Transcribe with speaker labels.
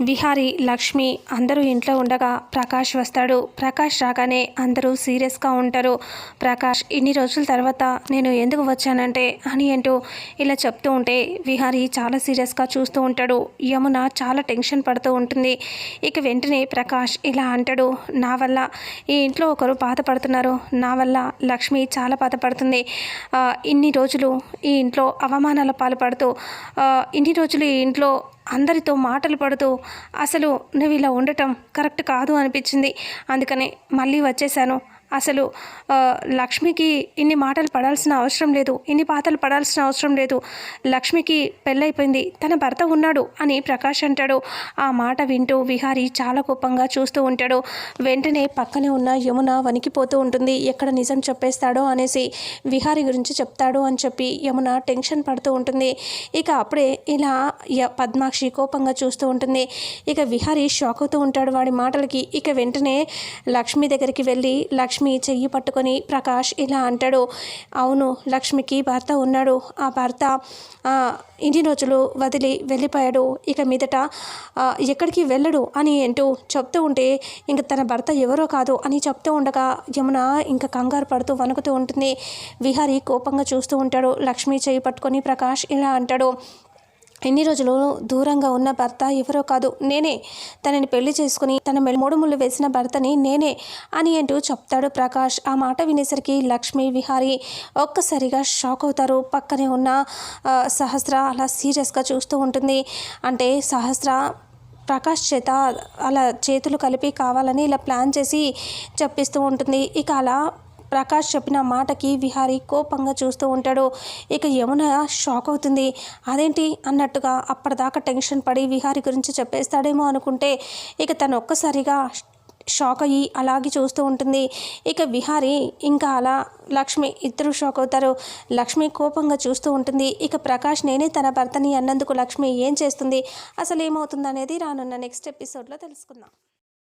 Speaker 1: విహారి లక్ష్మి అందరూ ఇంట్లో ఉండగా ప్రకాష్ వస్తాడు. ప్రకాష్ రాగానే అందరూ సీరియస్గా ఉంటారు. ప్రకాష్ ఇన్ని రోజుల తర్వాత నేను ఎందుకు వచ్చానంటే? అని అంటూ ఇలా చెప్తూ ఉంటే విహారి చాలా సీరియస్గా చూస్తూ ఉంటాడు. యమున చాలా టెన్షన్ పడుతూ ఉంటుంది. ఇక వెంటనే ప్రకాష్ ఇలా అంటాడు నా వల్ల ఈ ఇంట్లో ఒకరు బాధపడుతున్నారు. నా వల్ల లక్ష్మి చాలా బాధపడుతుంది. ఇన్ని రోజులు ఈ ఇంట్లో అవమానాల పాల్పడుతూ ఇన్ని రోజులు ఈ ఇంట్లో అందరితో మాటలు పడుతూ అసలు నువ్వు ఇలా ఉండటం కరెక్ట్ కాదు అనిపించింది. అందుకనే మళ్ళీ వచ్చేసాను అసలు లక్ష్మికి ఇన్ని మాటలు పడాల్సిన అవసరం లేదు ఇన్ని పాటలు పడాల్సిన అవసరం లేదు. లక్ష్మికి పెళ్ళైపోయింది తన భర్త ఉన్నాడు అని ప్రకాష్ అంటాడు. ఆ మాట వింటూ విహారి చాలా కోపంగా చూస్తూ ఉంటాడు. వెంటనే పక్కనే ఉన్న యమున వణికిపోతూ ఉంటుంది. ఎక్కడ నిజం చెప్పేస్తాడో అనేసి విహారి గురించి చెప్తాడు అని చెప్పి యమున టెన్షన్ పడుతూ ఉంటుంది. ఇక అప్పుడే ఇలా య- పద్మాక్షి కోపంగా చూస్తూ ఉంటుంది. ఇక విహారి షాక్ అవుతూ ఉంటాడు వాడి మాటలకి. ఇక వెంటనే లక్ష్మి దగ్గరికి వెళ్ళి లక్ష్మి లక్ష్మి చెయ్యి పట్టుకొని ప్రకాష్ ఇలా అంటాడు. అవును లక్ష్మికి భర్త ఉన్నాడు. ఆ భర్త ఇన్ని రోజులు వదిలి వెళ్ళిపోయాడు. ఇక మీదట ఎక్కడికి వెళ్ళడు అని అంటూ చెప్తూ ఉంటే ఇంక తన భర్త ఎవరో కాదు అని చెప్తూ ఉండగా యమున ఇంకా కంగారు పడుతూ వణుకుతూ ఉంటుంది. విహారి కోపంగా చూస్తూ ఉంటాడు. లక్ష్మి చేయి పట్టుకొని ప్రకాష్ ఇలా అంటాడు. ఎన్ని రోజులు దూరంగా ఉన్న భర్త ఎవరో కాదు నేనే తనని పెళ్ళి చేసుకుని తన మెడ మూడు ముళ్ళు వేసిన భర్తని నేనే అని అంటూ చెప్తాడు ప్రకాష్. ఆ మాట వినేసరికి లక్ష్మి విహారి ఒక్కసారిగా షాక్ అవుతారు. పక్కనే ఉన్న సహస్ర అలా సీరియస్గా చూస్తూ ఉంటుంది. అంటే సహస్ర ప్రకాష్ చేత అలా చేతులు కలిపి కావాలని ఇలా ప్లాన్ చేసి చెప్పిస్తూ ఉంటుంది. ఇక అలా ప్రకాష్ చెప్పిన మాటకి విహారి కోపంగా చూస్తూ ఉంటాడు. ఇక యమున షాక్ అవుతుంది. అదేంటి? అన్నట్టుగా అప్పటిదాకా టెన్షన్ పడి విహారి గురించి చెప్పేస్తాడేమో అనుకుంటే ఇక తను ఒక్కసారిగా షాక్ అయ్యి అలాగే చూస్తూ ఉంటుంది. ఇక విహారి ఇంకా అలా లక్ష్మి ఇద్దరు షాక్ అవుతారు. లక్ష్మి కోపంగా చూస్తూ ఉంటుంది. ఇక ప్రకాష్ నేనే తన భర్తని అన్నందుకు లక్ష్మి ఏం చేస్తుంది? అసలు ఏమవుతుంది అనేది రానున్న నెక్స్ట్ ఎపిసోడ్లో తెలుసుకుందాం.